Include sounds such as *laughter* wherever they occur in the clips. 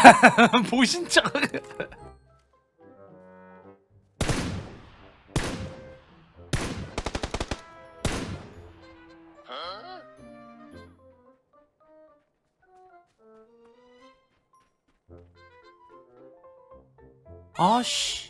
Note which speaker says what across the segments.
Speaker 1: *laughs* 보신 척. 아씨.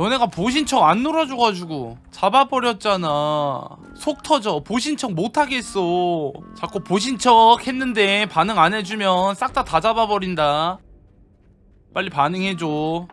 Speaker 1: 너네가 보신 척안 놀아줘가지고 잡아버렸잖아. 속 터져. 보신 척 못하겠어. 자꾸 보신 척 했는데 반응 안 해주면 싹 다다 잡아버린다. 빨리 반응해줘.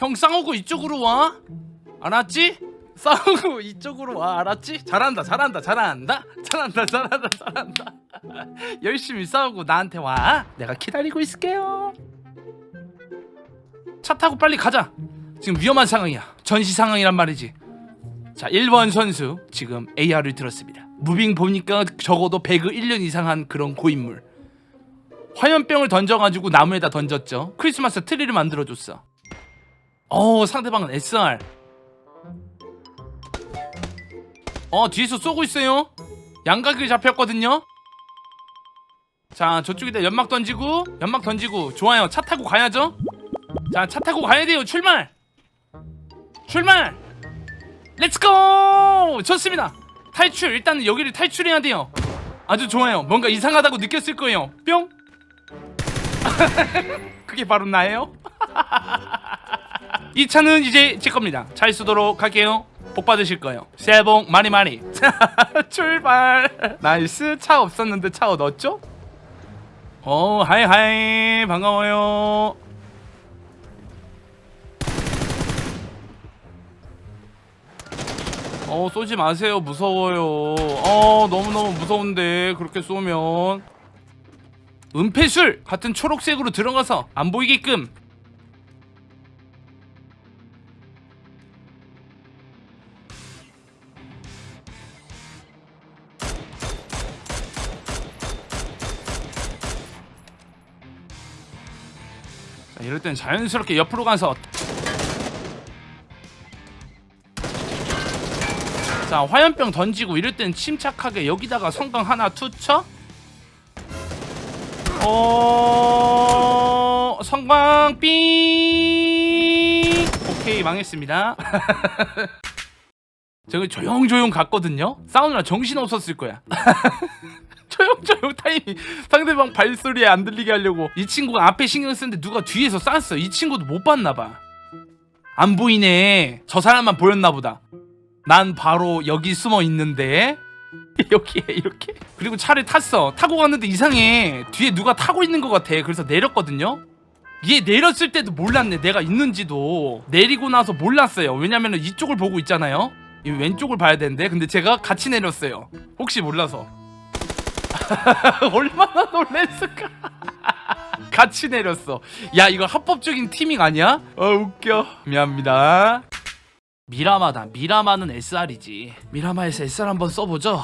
Speaker 1: 형 싸우고 이쪽으로 와. 알았지? 싸우고 이쪽으로 와. 알았지? 잘한다, 잘한다, 잘한다, 잘한다, 잘한다, 잘한다. *laughs* 열심히 싸우고 나한테 와. 내가 기다리고 있을게요. 차 타고 빨리 가자. 지금 위험한 상황이야. 전시 상황이란 말이지. 자, 1번 선수 지금 AR을 들었습니다. 무빙 보니까 적어도 배그 1년 이상 한 그런 고인물. 화염병을 던져가지고 나무에다 던졌죠. 크리스마스 트리를 만들어줬어. 어 상대방은 SR 어 뒤에서 쏘고 있어요. 양각이 잡혔거든요. 자 저쪽에다 연막 던지고 연막 던지고. 좋아요. 차 타고 가야죠. 자 차 타고 가야 돼요. 출발! 출발! 렛츠고 좋습니다. 탈출. 일단 여기를 탈출해야 돼요. 아주 좋아요. 뭔가 이상하다고 느꼈을 거예요. 뿅! *laughs* 그게 바로 나예요 *laughs* 이 차는 이제 제 겁니다. 잘 쓰도록 할게요. 복 받으실 거예요. 새해 복 많이 많이. 자, *laughs* 출발. 나이스. 차 없었는데 차 얻었죠? 어, 하이 하이. 반가워요. 어, 쏘지 마세요. 무서워요. 어, 너무너무 무서운데 그렇게 쏘면 은폐술 같은 초록색으로 들어가서 안 보이게끔 자, 이럴 땐 자연스럽게 옆으로 가서 자 화염병 던지고 이럴 땐 침착하게 여기다가 성광 하나 투쳐 어 성광 삥. 오케이 망했습니다. *laughs* 저기 조용조용 갔거든요? 사우느라 정신 없었을 거야 *laughs* 타이밍 상대방 발소리에 안 들리게 하려고 이 친구가 앞에 신경 쓰는데 누가 뒤에서 쐈어. 이 친구도 못 봤나 봐안 보이네. 저 사람만 보였나 보다. 난 바로 여기 숨어 있는데. *laughs* 여기에 이렇게. 그리고 차를 탔어. 타고 갔는데 이상해. 뒤에 누가 타고 있는 것 같아. 그래서 내렸거든요. 얘 내렸을 때도 몰랐네. 내가 있는지도. 내리고 나서 몰랐어요. 왜냐면 이쪽을 보고 있잖아요. 이 왼쪽을 봐야 되는데. 근데 제가 같이 내렸어요. 혹시 몰라서 *laughs* 얼마나 놀랬을까? *laughs* 같이 내렸어. 야 이거 합법적인 티밍 아니야? 어 웃겨. 미안합니다. 미라마다. 미라마는 SR이지. 미라마에서 SR 한번 써보죠.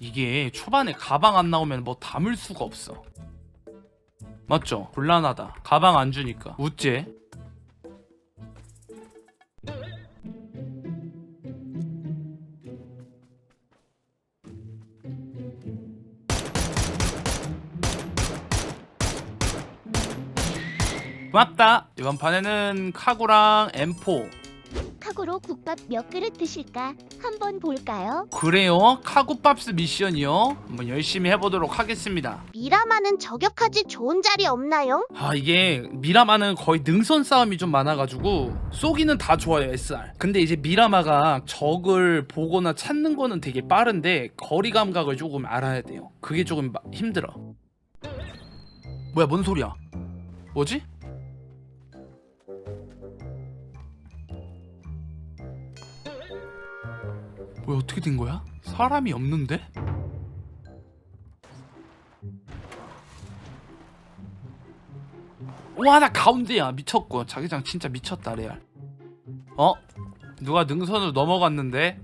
Speaker 1: 이게 초반에 가방 안 나오면 뭐 담을 수가 없어. 맞죠? 곤란하다. 가방 안 주니까. 웃제 고맙다 이번 판에는 카구랑 M4
Speaker 2: 카고로 국밥 몇 그릇 드실까 한번 볼까요?
Speaker 1: 그래요? 카구밥스 미션이요? 한번 열심히 해보도록 하겠습니다
Speaker 2: 미라마는 저격하지 좋은 자리 없나요?
Speaker 1: 아 이게 미라마는 거의 능선 싸움이 좀 많아가지고 쏘기는 다 좋아요 SR 근데 이제 미라마가 적을 보거나 찾는 거는 되게 빠른데 거리 감각을 조금 알아야 돼요 그게 조금 마- 힘들어 뭐야 뭔 소리야 뭐지? 뭐야 어떻게 된 거야? 사람이 없는데? 와 나 가운데야 미쳤고 자기장 진짜 미쳤다 레알 어? 누가 능선으로 넘어갔는데?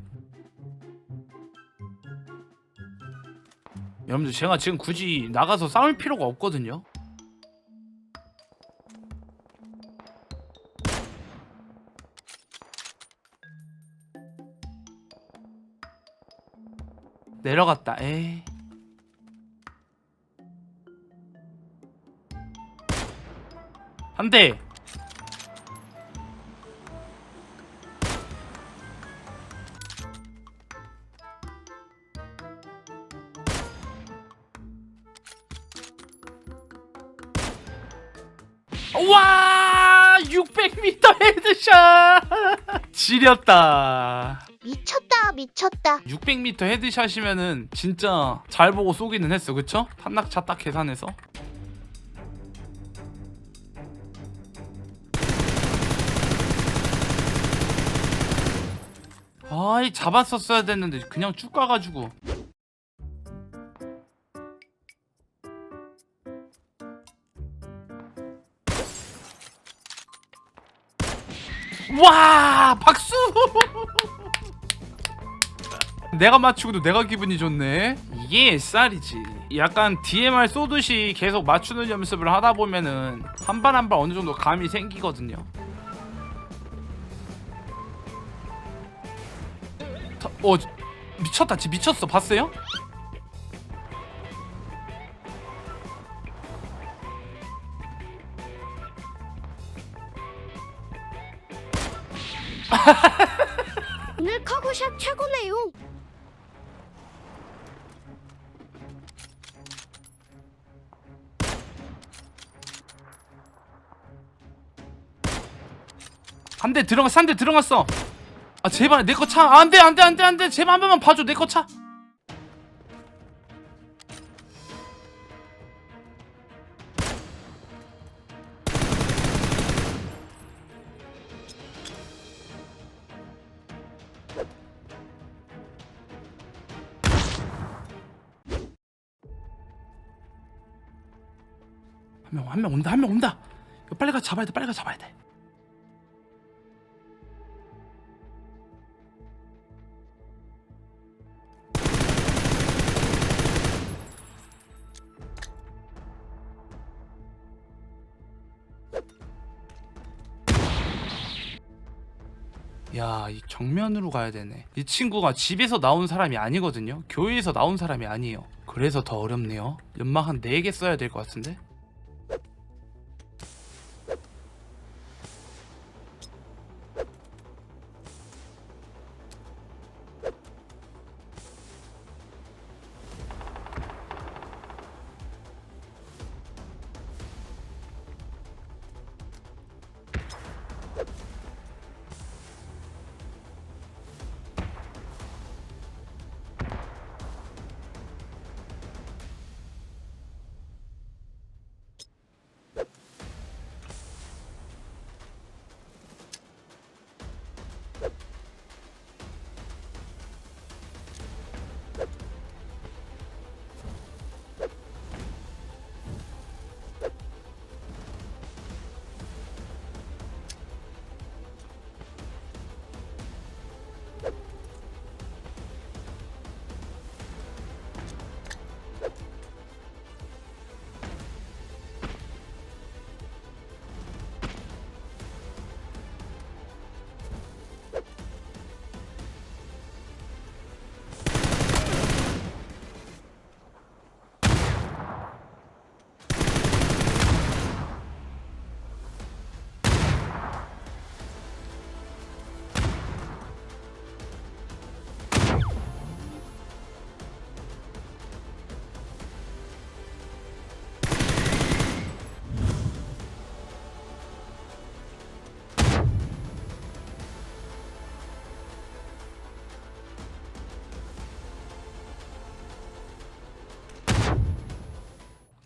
Speaker 1: 여러분들 제가 지금 굳이 나가서 싸울 필요가 없거든요 내려갔다. 에이. 한 대. 와! 600m 헤드샷! 지렸다
Speaker 2: 미쳤다. 미쳤다
Speaker 1: 600m 헤드샷이면은 진짜 잘 보고 쏘기는 했어. 그쵸? 탄낙차 딱 계산해서. 아이 잡았었어야 됐는데 그냥 쭉 가가지고. 와 박수 *laughs* 내가 맞추고도 내가 기분이 좋네. 이게 쌀이지. 약간 DMR 쏘듯이 계속 맞추는 연습을 하다 보면은 한 발 한 발 어느 정도 감이 생기거든요. 다- 어 미쳤다, 지 미쳤어. 봤어요? *laughs*
Speaker 2: 오늘 카고샵 최고네요
Speaker 1: 한대 들어갔어, 한대 들어갔어. 아 제발 내 거 차. 아, 안돼, 안돼, 안돼, 안돼. 제발 한 번만 봐줘, 내 거 차. 한 명, 한 명 온다, 한 명 온다. 빨리 가 잡아야 돼, 빨리 가 잡아야 돼. 야, 이 정면으로 가야 되네. 이 친구가 집에서 나온 사람이 아니거든요. 교회에서 나온 사람이 아니에요. 그래서 더 어렵네요. 연막 한 4개 써야 될 것 같은데?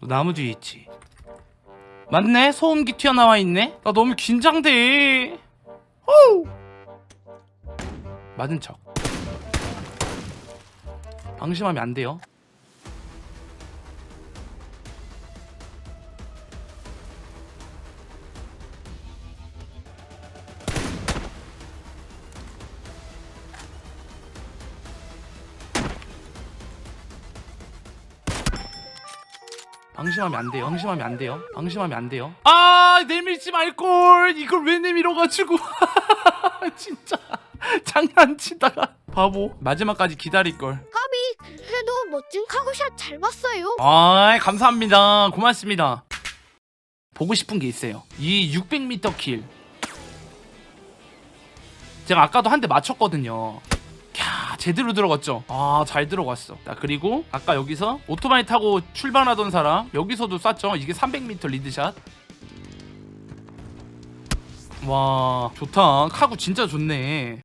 Speaker 1: 또 나무 뒤에 있지. 맞네 소음기 튀어나와 있네. 나 너무 긴장돼. 호우! 맞은 척. 방심하면 안 돼요. 방심하면 안 돼요. 방심하면 안 돼요. 방심하면 안 돼요. 아 내밀지 말걸. 이걸 왜 내밀어가지고 *laughs* 진짜 장난치다가 바보. 마지막까지 기다릴 걸.
Speaker 3: 까비 그래도 멋진 카구샷 잘 봤어요
Speaker 1: 아 감사합니다. 고맙습니다. 보고 싶은 게 있어요. 이 600m 킬. 제가 아까도 한 대 맞췄거든요. 야 제대로 들어갔죠. 아 잘 들어갔어. 자 그리고 아까 여기서 오토바이 타고 출발하던 사람 여기서도 쐈죠. 이게 300m 리드샷. 와 좋다. 카구 진짜 좋네.